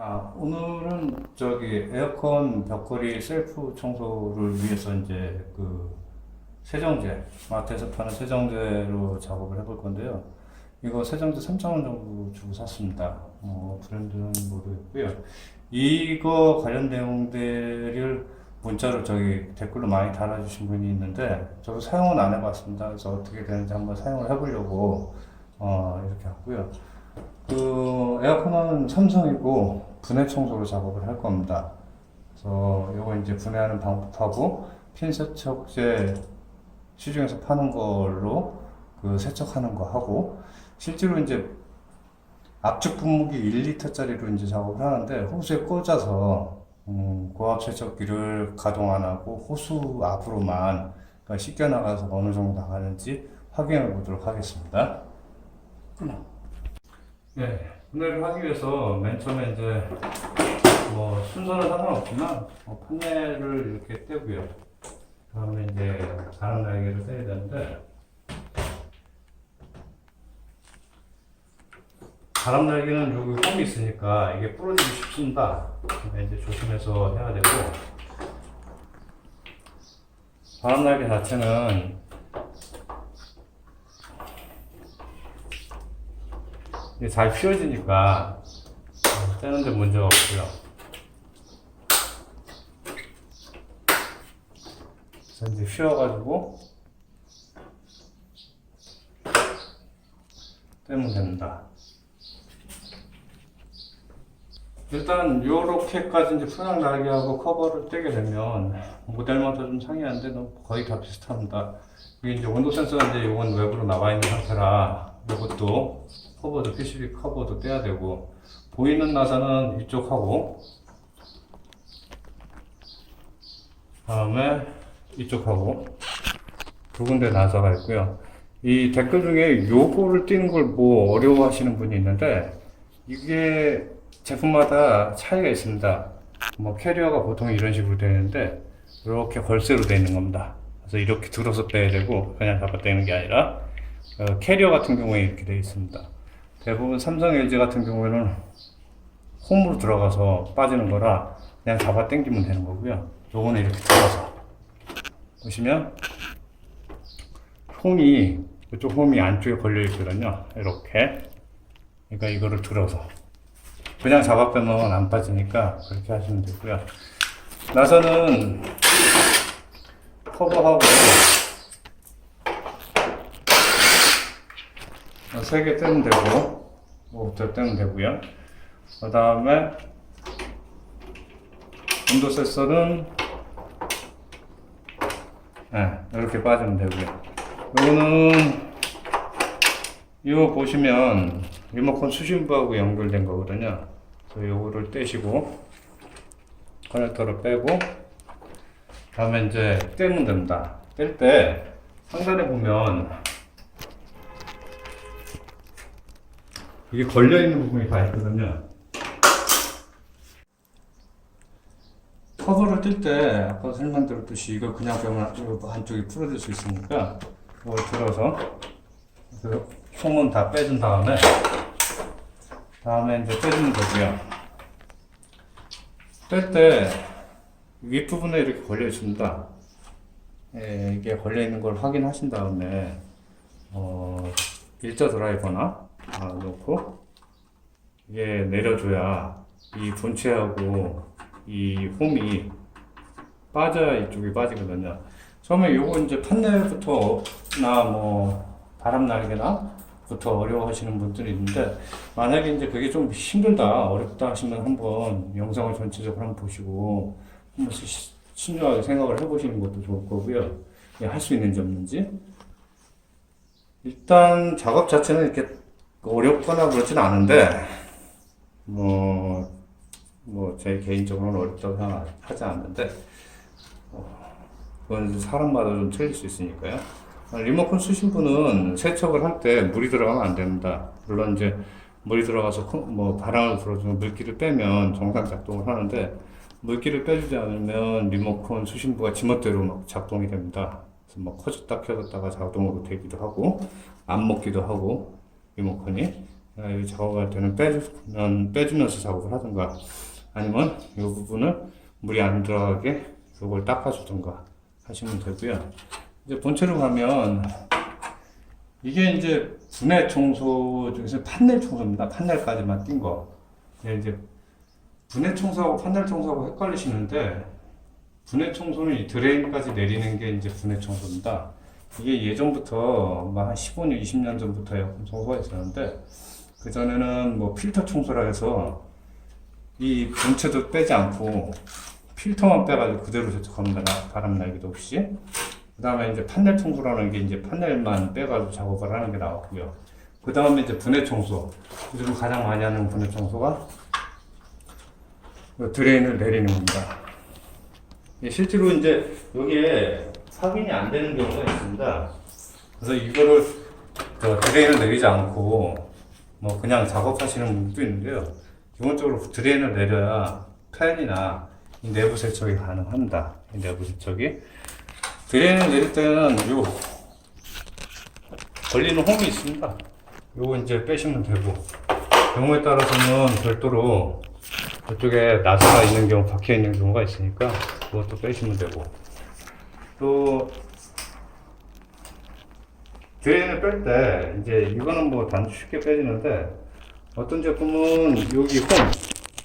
아, 오늘은 저기 에어컨 벽걸이 셀프 청소를 위해서 이제 그 세정제, 마트에서 파는 세정제로 작업을 해볼 건데요. 이거 세정제 3,000원 정도 주고 샀습니다. 어, 브랜드는 모르겠고요. 이거 관련 내용들을 문자로 저기 댓글로 많이 달아주신 분이 있는데 저도 사용은 안 해봤습니다. 그래서 어떻게 되는지 한번 사용을 해보려고 어, 이렇게 했고요. 그 에어컨은 삼성이고 분해 청소로 작업을 할 겁니다. 그래서 요거 이제 분해하는 방법하고 핀 세척제 시중에서 파는 걸로 그 세척하는 거 하고 실제로 이제 압축 분무기 1리터짜리로 이제 작업을 하는데 호수에 꽂아서 음, 고압 세척기를 가동 안 하고 호수 앞으로만 그러니까 씻겨 나가서 어느 정도 나가는지 확인해 보도록 하겠습니다. 네, 분해를 하기 위해서 맨 처음에 이제 뭐 순서는 상관없지만 뭐 판넬을 이렇게 떼고요. 다음에 이제 다른 날개를 떼야 되는데 바람 날개는 여기 홈이 있으니까 이게 부러지기 쉽습니다. 이제 조심해서 해야 되고 바람 날개 자체는 이게 잘 휘어지니까 어, 떼는데 문제가 없고요. 그래서 이제 휘어가지고 떼면 됩니다. 일단 요렇게까지 이제 풍량 날개하고 커버를 떼게 되면 모델마다 좀 상이한데 거의 다 비슷합니다. 이게 이제 온도 센서가 이제 요건 외부로 나와 있는 상태라 요것도 커버도 PCB 커버도 떼야 되고 보이는 나사는 이쪽 하고 다음에 이쪽 하고 두 군데 나사가 있고요. 이 댓글 중에 요거를 띄는 걸 뭐 어려워하시는 분이 있는데 이게 제품마다 차이가 있습니다. 뭐 캐리어가 보통 이런 식으로 되는데 이렇게 걸쇠로 되어 있는 겁니다. 그래서 이렇게 들어서 빼야 되고 그냥 잡아 떼는 게 아니라 어, 캐리어 같은 경우에 이렇게 되어 있습니다. 대부분 삼성, LG 같은 경우에는 홈으로 들어가서 빠지는 거라 그냥 잡아 당기면 되는 거고요. 요거는 이렇게 들어서 보시면 홈이 이쪽 홈이 안쪽에 걸려 있거든요. 이렇게 그러니까 이거를 들어서 그냥 잡아 빼면 안 빠지니까 그렇게 하시면 되고요. 나사는 커버하고 세개 떼면 되고 뭐부터 떼면 되고요. 그 다음에 온도 센서는 네, 이렇게 빠지면 되고요. 이거는 이거 보시면 리모컨 수신부하고 연결된 거거든요. 그래서 요거를 떼시고 커넥터를 빼고 다음에 이제 떼면 됩니다. 뗄 때 상단에 보면 이게 걸려 있는 부분이 다 있거든요. 커버를 뜰 때 아까 설명드렸듯이 이거 그냥 빼면 한쪽이 풀어질 수 있으니까 이걸 들어서 그 홈은 다 빼준 다음에 다음에 이제 빼주면 되고요. 뺄 때 윗부분에 이렇게 걸려 있습니다. 예, 이게 걸려 있는 걸 확인하신 다음에 어, 일자 드라이버나 아, 놓고 이게 내려줘야 이 본체하고 이 홈이 빠져야 이쪽이 빠지거든요. 처음에 요거 이제 판넬부터나 뭐 바람 날개나 부터 어려워하시는 분들이 있는데 만약에 이제 그게 좀 힘들다 어렵다 하시면 한번 영상을 전체적으로 한번 보시고 한번 시- 신중하게 생각을 해보시는 것도 좋을 거고요. 할 수 있는지 없는지 일단 작업 자체는 이렇게 어렵거나 그렇진 않은데 뭐, 뭐, 제 개인적으로는 어렵다고 생각하지 않는데, 어, 그건 사람마다 좀 틀릴 수 있으니까요. 어, 리모컨 쓰신 분은 세척을 할 때 물이 들어가면 안 됩니다. 물론 이제 물이 들어가서 코- 뭐 바람을 불어주면 물기를 빼면 정상 작동을 하는데, 물기를 빼주지 않으면 리모컨 수신부가 지멋대로 막 작동이 됩니다. 그래서 뭐 커졌다 켜졌다가 자동으로 되기도 하고, 안 먹기도 하고, 리모컨이. 아, 이 작업할 때는 빼주면 빼주면서 작업을 하든가 아니면 이 부분을 물이 안 들어가게 이걸 닦아주든가 하시면 되고요. 이제 본체로 가면 이게 이제 분해 청소 중에서 판넬 청소입니다. 판넬까지만 띈 거. 이게 이제 분해 청소하고 판넬 청소하고 헷갈리시는데 분해 청소는 이 드레인까지 내리는 게 이제 분해 청소입니다. 이게 예전부터 뭐한 15년, 20년 전부터 에어컨 청소가 있었는데 그 전에는 뭐 필터 청소라 해서 이 본체도 빼지 않고 필터만 빼가지고 그대로 세척합니다. 바람 날기도 없이. 그 다음에 이제 판넬 청소라는 게 이제 판넬만 빼가지고 작업을 하는 게 나왔고요. 그 다음에 이제 분해 청소. 요즘 가장 많이 하는 분해 청소가 그 드레인을 내리는 겁니다. 예, 실제로 이제 여기에 확인이 안 되는 경우가 있습니다. 그래서 이거를 저 드레인을 내리지 않고 뭐 그냥 작업하시는 분도 있는데요. 기본적으로 드레인을 내려야 팬이나 이 내부 세척이 가능합니다. 이 내부 세척이 드레인을 내릴 때는 요 걸리는 홈이 있습니다. 요거 이제 빼시면 되고 경우에 따라서는 별도로 이쪽에 나사가 있는 경우 박혀 있는 경우가 있으니까 그것도 빼시면 되고 또 드레인을 뺄 때 이제 이거는 뭐 단지 쉽게 빼지는데 어떤 제품은 여기 홈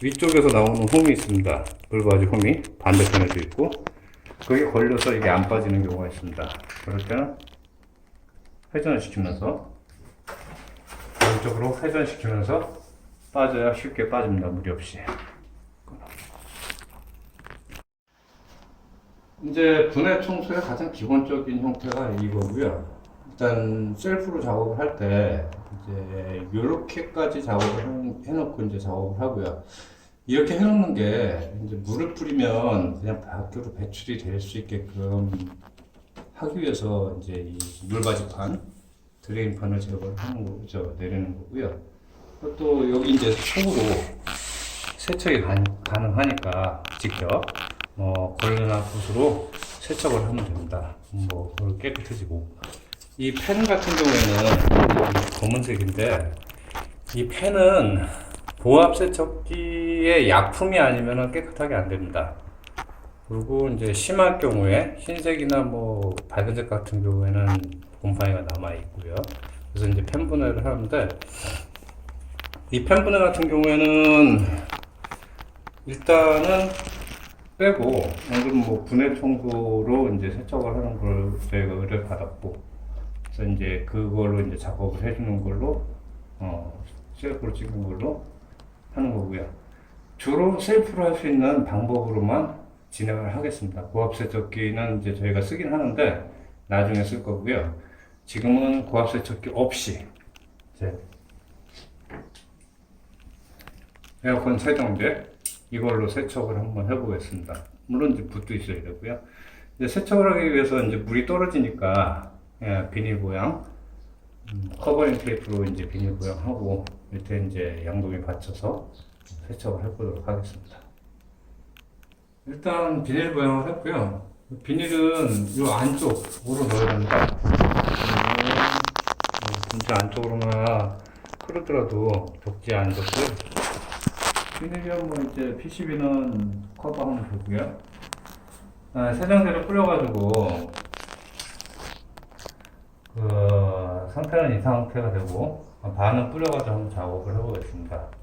위쪽에서 나오는 홈이 있습니다. 불바지 홈이 반대편에도 있고 거기 걸려서 이게 안 빠지는 경우가 있습니다. 그럴 때는 회전을 시키면서 왼쪽으로 회전시키면서 빠져야 쉽게 빠집니다. 무리 없이. 이제 분해 청소의 가장 기본적인 형태가 이거고요. 일단 셀프로 작업을 할 때 이제 이렇게까지 작업을 해- 해놓고 이제 작업을 하고요. 이렇게 해놓는 게 이제 물을 뿌리면 그냥 밖으로 배출이 될 수 있게끔 하기 위해서 이제 이 물바지판 드레인판을 제거를 하는 저 내리는 거고요. 또 여기 이제 속으로 세척이 가, 가능하니까 직접 뭐 걸레나 붓으로 세척을 하면 됩니다. 뭐 깨끗해지고 이 펜 같은 경우에는 검은색인데 이 펜은 보압 세척기의 약품이 아니면 깨끗하게 안 됩니다. 그리고 이제 심할 경우에 흰색이나 뭐 밝은색 같은 경우에는 곰팡이가 남아 있고요. 그래서 이제 펜 분해를 하는데 이 펜 분해 같은 경우에는 일단은 빼고 오늘은 뭐 분해 청소로 이제 세척을 하는 걸 저희가 의뢰를 받았고 그래서 이제 그걸로 이제 작업을 해주는 걸로 어 셀프로 찍은 걸로 하는 거고요. 주로 셀프로 할 수 있는 방법으로만 진행을 하겠습니다. 고압 세척기는 이제 저희가 쓰긴 하는데 나중에 쓸 거고요. 지금은 고압 세척기 없이 이제 에어컨 세정제 이걸로 세척을 한번 해보겠습니다. 물론 이제 붓도 있어야 되고요. 이제 세척을 하기 위해서 이제 물이 떨어지니까 예, 비닐 보양 음, 커버링 테이프로 이제 비닐 보양하고 밑에 이제 양동이 받쳐서 세척을 해보도록 하겠습니다. 일단 비닐 보양을 했고요. 비닐은 이 안쪽으로 넣어야 됩니다. 그리고 진짜 안쪽으로만 흐르더라도 덥지 않겠고 요. 비닐이면 뭐 이제 PCB는 커버 하면 되고요. 아, 세정제를 뿌려가지고 그 상태는 이 상태가 되고 반은 뿌려가지고 한번 작업을 해보겠습니다.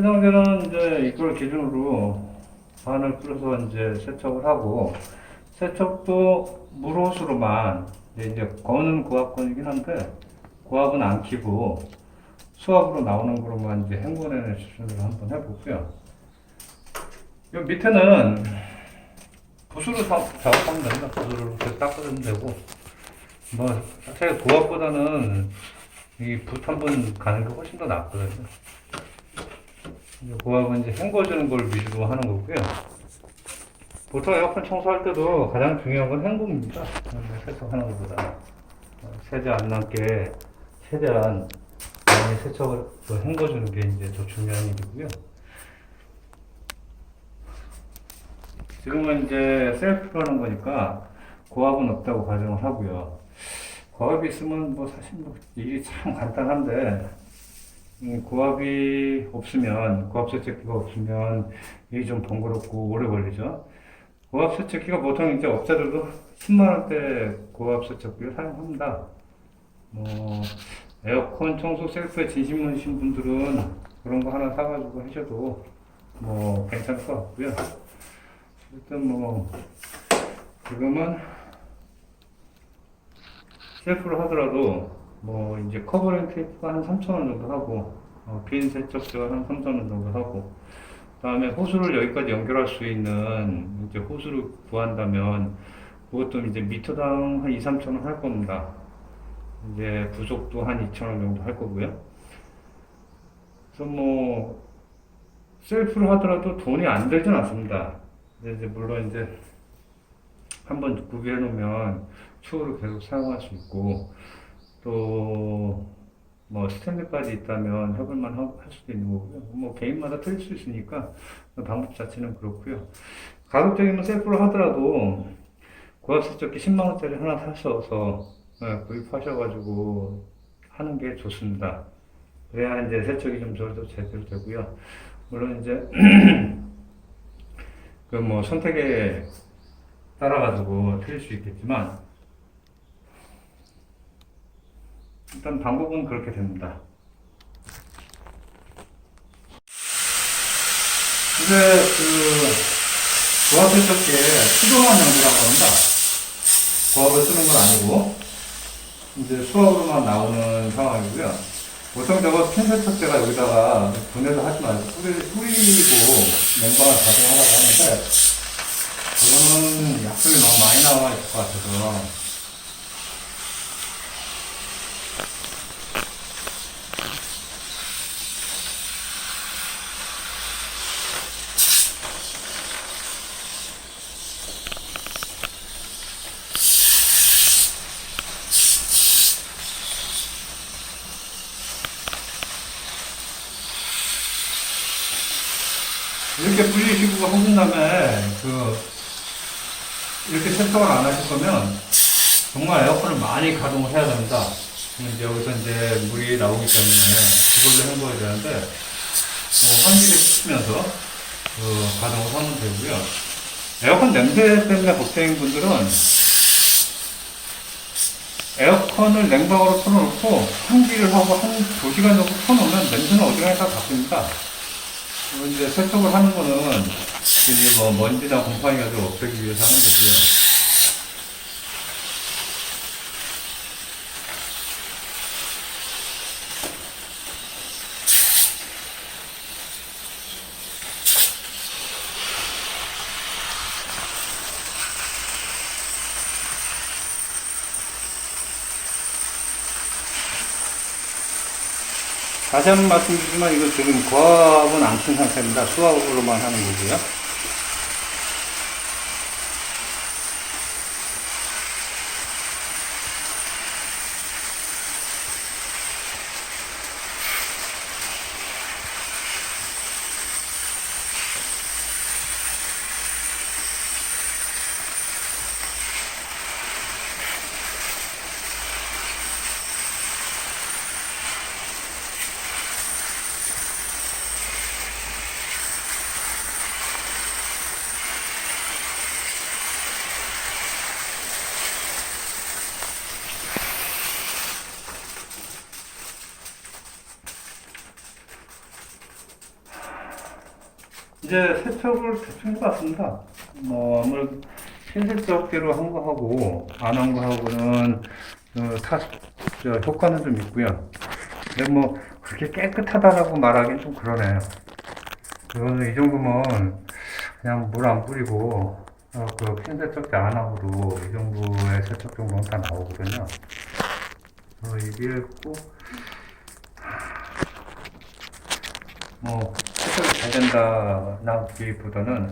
세정제는 이제 이걸 기준으로 반을 뿌려서 이제 세척을 하고 세척도 물호수로만 이제 거는 고압건이긴 한데 고압은 안 키고 수압으로 나오는 거로만 이제 헹궈내는 시술을 한번 해보고요. 이 밑에는 붓으로 사- 작업하면 됩니다. 붓으로 이렇게 닦아주면 되고 뭐 사실 고압보다는 이 붓 한 번 가는 게 훨씬 더 낫거든요. 고압은 이제 헹궈주는 걸 위주로 하는 거고요. 보통 에어컨 청소할 때도 가장 중요한 건 헹굼입니다. 세척하는 것보다 어, 세제 안 남게 최대한 많이 세척을 또 헹궈주는 게 이제 더 중요한 일이고요. 지금은 이제 셀프로 하는 거니까 고압은 없다고 가정을 하고요. 고압이 있으면 뭐 사실 뭐 일이 참 간단한데 음, 고압이 없으면 고압 세척기가 없으면 일이 좀 번거롭고 오래 걸리죠. 고압 세척기가 보통 이제 업자들도 10만 원대 고압 세척기를 사용합니다. 뭐 에어컨 청소 셀프에 진심이신 분들은 그런 거 하나 사가지고 하셔도 뭐 괜찮을 것 같고요. 일단 뭐 지금은 셀프로 하더라도 뭐 이제 커버링 테이프가 한 3,000원 정도 하고 어, 빈 세척제가 한 3,000원 정도 하고 그 다음에 호수를 여기까지 연결할 수 있는 이제 호수를 구한다면 그것도 이제 미터당 한 2, 3,000원 할 겁니다. 이제 부속도 한 2,000원 정도 할 거고요. 그래서 뭐 셀프로 하더라도 돈이 안 들진 않습니다. 이제 물론 이제 한번 구비해 놓으면 추후로 계속 사용할 수 있고 또 뭐 스탠드까지 있다면 해볼만 하- 할 수도 있는 거고요. 뭐 개인마다 틀릴 수 있으니까 방법 자체는 그렇고요. 가급적이면 셀프로 하더라도 고압 세척기 10만 원짜리 하나 사셔서 예, 구입하셔가지고 하는 게 좋습니다. 그래야 이제 세척이 좀 저도 제대로 되고요. 물론 이제 그 뭐 선택에 따라 가지고 틀릴 수 있겠지만 일단 방법은 그렇게 됩니다. 이제 그 고압 세척기에 수동한 연기라고 합니다. 고압을 쓰는 건 아니고 이제 수압으로만 나오는 상황이고요. 보통 저거 핀 세척제가 여기다가 분해서 하지 말고 뿌리, 뿌리고 냉방을 가동하라고 하는데 그거는 약속이 너무 많이 나와 있을 것 같아서 이렇게 뿌리시고 하신 다음에 그 이렇게 세척을 안 하실 거면 정말 에어컨을 많이 가동을 해야 됩니다. 이제 여기서 이제 물이 나오기 때문에 그걸로 헹궈야 되는데 어, 환기를 시키면서 그 가동을 하면 되고요. 에어컨 냄새 때문에 걱정인 분들은 에어컨을 냉방으로 틀어놓고 환기를 하고 한 2시간 정도 틀어놓으면 냄새는 어디가나 다 바뀝니다. 그리고 이제 세척을 하는 거는 이제 뭐 먼지나 곰팡이가 좀 없애기 위해서 하는 거고요. 다시 한번 말씀드리지만 이거 지금 고압은 안큰 상태입니다. 수압으로만 하는 거고요. 이제 세척을 대충 해봤습니다. 뭐 아무래도 핀셋적대로 한 거하고 안 한 거하고는 어, 타, 저, 효과는 좀 있고요. 근데 뭐 그렇게 깨끗하다라고 말하기는 좀 그러네요. 이거는 이 정도면 그냥 물 안 뿌리고 어, 그 핀셋적대 안 하고도 이 정도의 세척 정도는 다 나오거든요. 어, 이게 꼭 뭐 세척이 잘 된다 나기보다는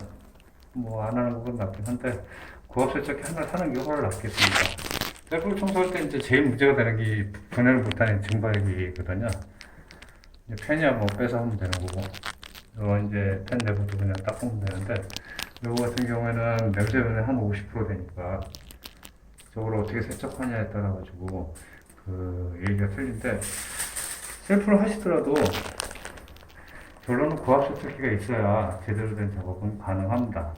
뭐 안 하는 부분 낫긴 한데 고압 세척기 하나 사는 게 훨씬 낫겠습니다. 셀프 청소할 때 이제 제일 문제가 되는 게 분해를 못하는 증발기거든요. 이제 팬이야 뭐 빼서 하면 되는 거고, 이거 이제 팬 내부도 그냥 닦으면 되는데, 이거 같은 경우에는 냄새 변에 한 50% 되니까 저걸 어떻게 세척하냐에 따라 가지고 그 얘기가 틀린데 셀프를 하시더라도 결론은 고압 세척기가 있어야 제대로 된 작업은 가능합니다.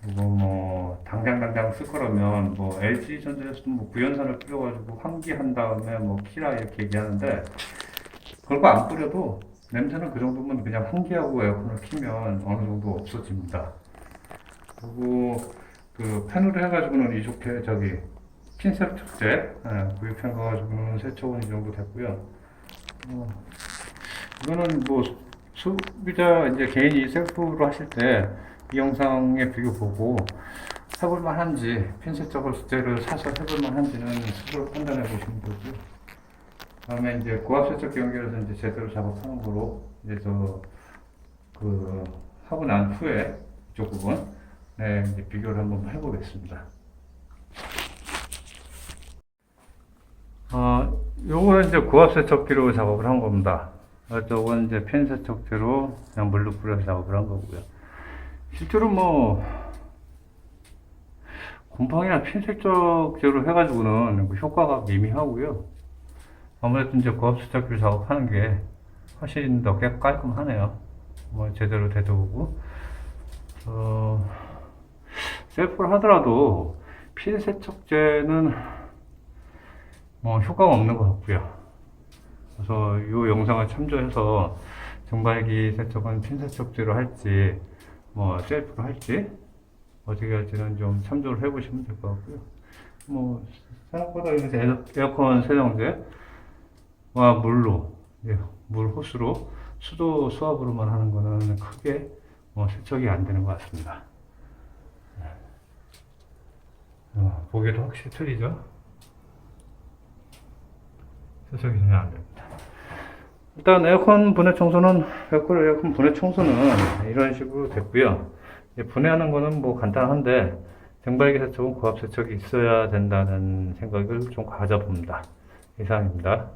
그리고 뭐 당장 당장 쓸 거라면 뭐 LG 전자에서도 뭐 구연산을 뿌려가지고 환기한 다음에 뭐 키라 이렇게 얘기하는데 그런 거안 뿌려도 냄새는 그 정도면 그냥 환기하고 에어컨을 키면 어느 정도 없어집니다. 그리고 그 펜으로 해가지고는 이 좋게 저기 핀셋 적재 예, 구입해 가지고는 세척은 이 정도 됐고요. 어, 이거는 뭐 소비자 이제 개인이 셀프로 하실 때 이 영상의 비교 보고 해볼 만한지 핀셋 적재를 사서 해볼 만한지는 스스로 판단해 보시면 되고요. 다음에 이제 고압 세척기 연결해서 이제 제대로 작업하는 거로 이제 저그 하고 난 후에 부분 네 이제 비교를 한번 해보겠습니다. 어, 요거는 이제 고압 세척기로 작업을 한 겁니다. 어, 저건 이제 펜 세척기로 그냥 물로 뿌려서 작업을 한 거고요. 실제로 뭐 곰팡이나 핀 세척제로 해가지고는 그 효과가 미미하고요. 아무래도 이제 고압 세척기로 작업하는 게 훨씬 더 깨- 깔끔하네요. 뭐 제대로 되도록고 어, 셀프를 하더라도 핀 세척제는 뭐 효과가 없는 것 같고요. 그래서 이 영상을 참조해서 증발기 세척은 핀 세척제로 할지 뭐 셀프로 할지 어떻게 할지는 좀 참조를 해보시면 될 것 같고요. 뭐 생각보다 에어- 에어컨 세정제와 물로 예, 물 호스로 수도 수압으로만 하는 거는 크게 뭐 세척이 안 되는 것 같습니다. 어, 보기도 확실히 틀리죠? 세척이 전혀 안 됩니다. 일단 에어컨 분해 청소는 에어컨 에어컨 분해 청소는 이런 식으로 됐고요. 분해하는 거는 뭐 간단한데 등발기 세척은 고압 세척이 있어야 된다는 생각을 좀 가져봅니다. 이상입니다.